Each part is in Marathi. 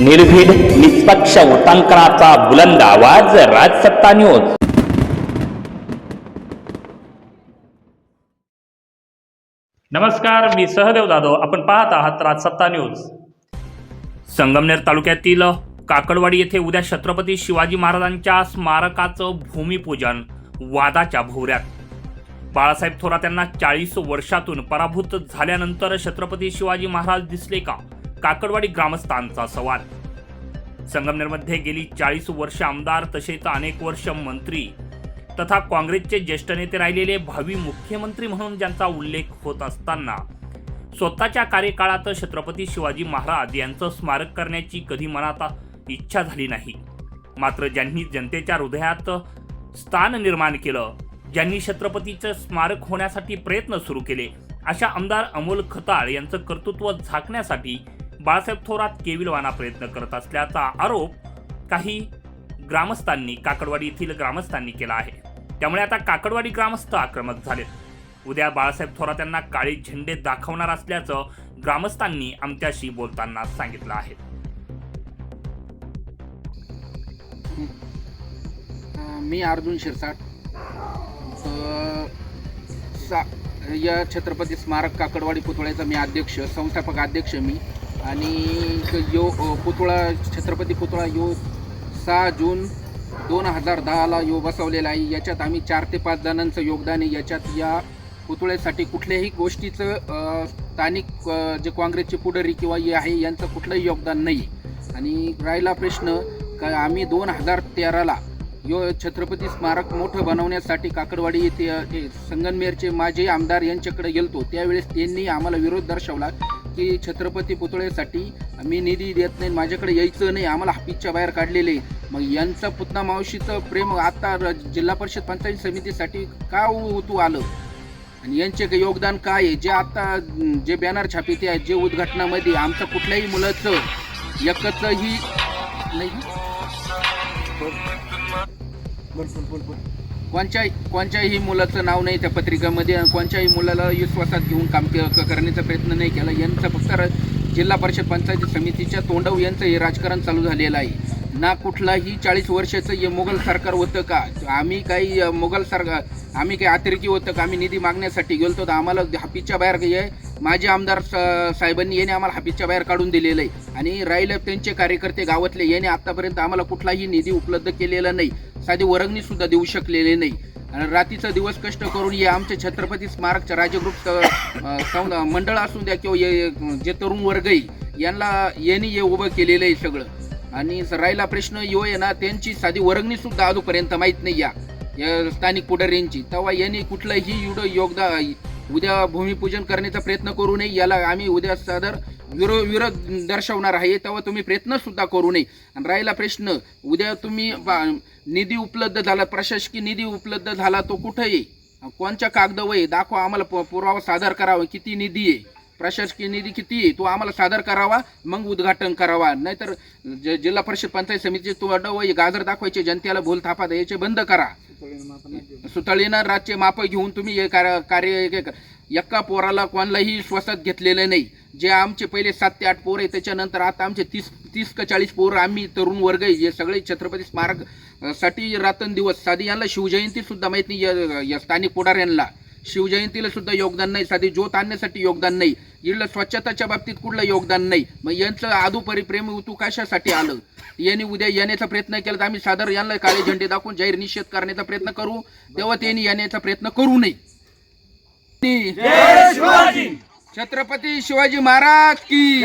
निर्भीड निष्पक्ष उटांकनाचा बुलंद आवाज राजसत्ता न्यूज. नमस्कार मी सहदेव जाधव. आपण पाहत आहात राजसत्ता न्यूज. संगमनेर तालुक्यातील काकडवाडी येथे उद्या छत्रपती शिवाजी महाराजांच्या स्मारकाचं भूमिपूजन वादाच्या भोवऱ्यात. बाळासाहेब थोरात यांना चाळीस वर्षातून पराभूत झाल्यानंतर छत्रपती शिवाजी महाराज दिसले का? काकडवाडी ग्रामस्थांचा सवाल. संगमनेरमध्ये गेली चाळीस वर्ष आमदार तसेच अनेक वर्ष मंत्री तथा काँग्रेसचे ज्येष्ठ नेते राहिलेले भावी मुख्यमंत्री म्हणून ज्यांचा उल्लेख होत असताना स्वतःच्या कार्यकाळात छत्रपती शिवाजी महाराज यांचं स्मारक करण्याची कधी मनात इच्छा झाली नाही. मात्र ज्यांनी जनतेच्या हृदयात स्थान निर्माण केलं ज्यांनी छत्रपतीचं स्मारक होण्यासाठी प्रयत्न सुरू केले अशा आमदार अमोल खताळ यांचं कर्तृत्व झाकण्यासाठी बाळासाहेब थोरात केविलवाना प्रयत्न करत असल्याचा आरोप काही ग्रामस्थांनी काकडवाडी येथील ग्रामस्थांनी केला आहे. त्यामुळे आता काकडवाडी ग्रामस्थ आक्रमक झालेत. उद्या बाळासाहेब थोरात यांना काळे झेंडे दाखवणार असल्याचं ग्रामस्थांनी आमच्याशी बोलताना सांगितलं आहे. मी अर्जुन शिरसाट. सा या छत्रपती स्मारक काकडवाडी पुतळ्याचा मी अध्यक्ष संस्थापक अध्यक्ष मी. आणि यो पुतळा छत्रपती पुतळा यो सहा जून दोन हजार दहाला यो बसवलेला आहे. याच्यात आम्ही चार ते पाच जणांचं योगदान आहे. याच्यात या पुतळ्यासाठी कुठल्याही गोष्टीचं स्थानिक जे काँग्रेसचे पुढारी किंवा हे आहे यांचं कुठलंही योगदान नाही. आणि राहिला प्रश्न का आम्ही दोन हजार तेराला यो छत्रपती स्मारक मोठं बनवण्यासाठी काकडवाडी येथे संगनमेरचे माजी आमदार यांच्याकडे गेलतो. त्यावेळेस त्यांनी आम्हाला विरोध दर्शवला. की छत्रपती पुतळ्यासाठी मी निधी देत नाही माझ्याकडे यायचं नाही आम्हाला हापीच्या बाहेर काढलेले. मग यांचं पुतना मावशीचं प्रेम आता र- जिल्हा परिषद पंचायत समितीसाठी का उतू आलं? आणि यांचे काही योगदान काय आहे? जे आता जे बॅनर छापिते आहेत जे उद्घाटनामध्ये आमचं कुठल्याही मुलाचं एकचही नाही. कोणत्याही कोणत्याही मुलाचं नाव नाही त्या पत्रिकामध्ये आणि कोणत्याही मुलाला विश्वासात घेऊन काम क- करण्याचा प्रयत्न नाही केला. यांचं फक्त जिल्हा परिषद पंचायत समितीच्या तोंडाव यांचं हे राजकारण चालू झालेलं आहे. ना कुठलाही चाळीस वर्षाचं हे मुघल सरकार होतं का? आम्ही काही मुघल सरकार आम्ही काही अतिरेकी होतं का? आम्ही निधी मागण्यासाठी गेलो तर आम्हाला हापीच्या बाहेर हे माझे आमदार स- साहेबांनी याने आम्हाला हापीच्या बाहेर काढून दिलेलं आहे. आणि राहिलं त्यांचे कार्यकर्ते गावातले याने आत्तापर्यंत आम्हाला कुठलाही निधी उपलब्ध केलेला नाही. साधी वर्गणी सुद्धा देऊ शकलेले नाही. आणि रात्रीचा दिवस कष्ट करून हे आमच्या छत्रपती स्मारकच्या राजगृप सं- मंडळ असू द्या किंवा जे तरुण वर्ग आहे यांना यांनी हे उभं केलेलं आहे सगळं. आणि राहिला प्रश्न यो आहे ना त्यांची साधी वर्गणी सुद्धा अजूनपर्यंत माहीत नाही या या स्थानिक पुढाऱ्यांची. तेव्हा यांनी कुठलंही युड योगदान उद्या भूमिपूजन करण्याचा प्रयत्न करू नये याला आम्ही उद्या सादर विरो विरोध दर्शवणार आहे तेव्हा तुम्ही प्रयत्न सुद्धा करू नये. आणि राहिला प्रश्न उद्या तुम्ही बा- निधी उपलब्ध झाला प्रशासकीय निधी उपलब्ध झाला तो कुठं आहे कोणच्या कागदावर आहे दाखवा आम्हाला पुरावा सादर करावा किती निधी आहे? प्रशासकीय निधी किती आहे तो आम्हाला सादर करावा मग उद्घाटन करावा. नाहीतर ज- जिल्हा परिषद पंचायत समितीचे तो अडव गाजर दाखवायचे जनतेला भूल थापा द्यायचे बंद करा. सुतळीनं राज्य माप घेऊन तुम्ही हे कार्य कार्य एका पोराला कोणालाही श्वासात घेतलेलं नाही. जे आमचे पहिले सात ते आठ पोर आहे त्याच्यानंतर आता आमचे तीस तीस का चाळीस पोर आम्ही तरुण वर्ग आहे जे सगळे छत्रपती स्मारकसाठी रातनदिवस साधी यांना शिवजयंती सुद्धा माहीत नाही या- पुढार यांना. शिवजयंतीला सुद्धा योगदान नाही साधी ज्योत आणण्यासाठी योगदान नाही इकडलं स्वच्छताच्या बाबतीत कुठलं योगदान नाही. मग यांचं आदुपरी प्रेम तू कशासाठी आलं? यांनी उद्या येण्याचा प्रयत्न केला तर आम्ही सादर यांना काळे झेंडे दाखवून जाहीर निषेध करण्याचा प्रयत्न करू. तेव्हा त्यांनी येण्याचा प्रयत्न करू नये. छत्रपती शिवाजी महाराज की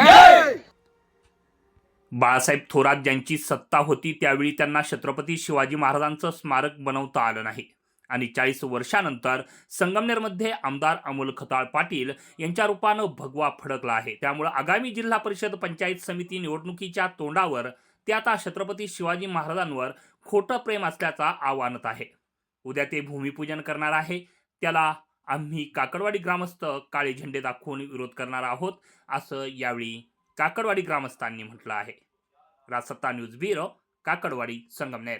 बाळासाहेब थोरात ज्यांची सत्ता होती त्यावेळी त्यांना छत्रपती शिवाजी महाराजांचं स्मारक बनवता आलं नाही. आणि चाळीस वर्षानंतर संगमनेरमध्ये आमदार अमोल खताळ पाटील यांच्या रूपानं भगवा फडकला आहे. त्यामुळे आगामी जिल्हा परिषद पंचायत समिती निवडणुकीच्या तोंडावर ते आता छत्रपती शिवाजी महाराजांवर खोटं प्रेम असल्याचा आव्हानत आहे. उद्या ते भूमिपूजन करणार आहे. त्याला आम्ही काकडवाडी ग्रामस्थ काळे झेंडे दाखवून विरोध करणार आहोत असं यावेळी काकडवाडी ग्रामस्थांनी म्हटलं आहे. Rajsatta news bureau Kakadwadi Sangamner.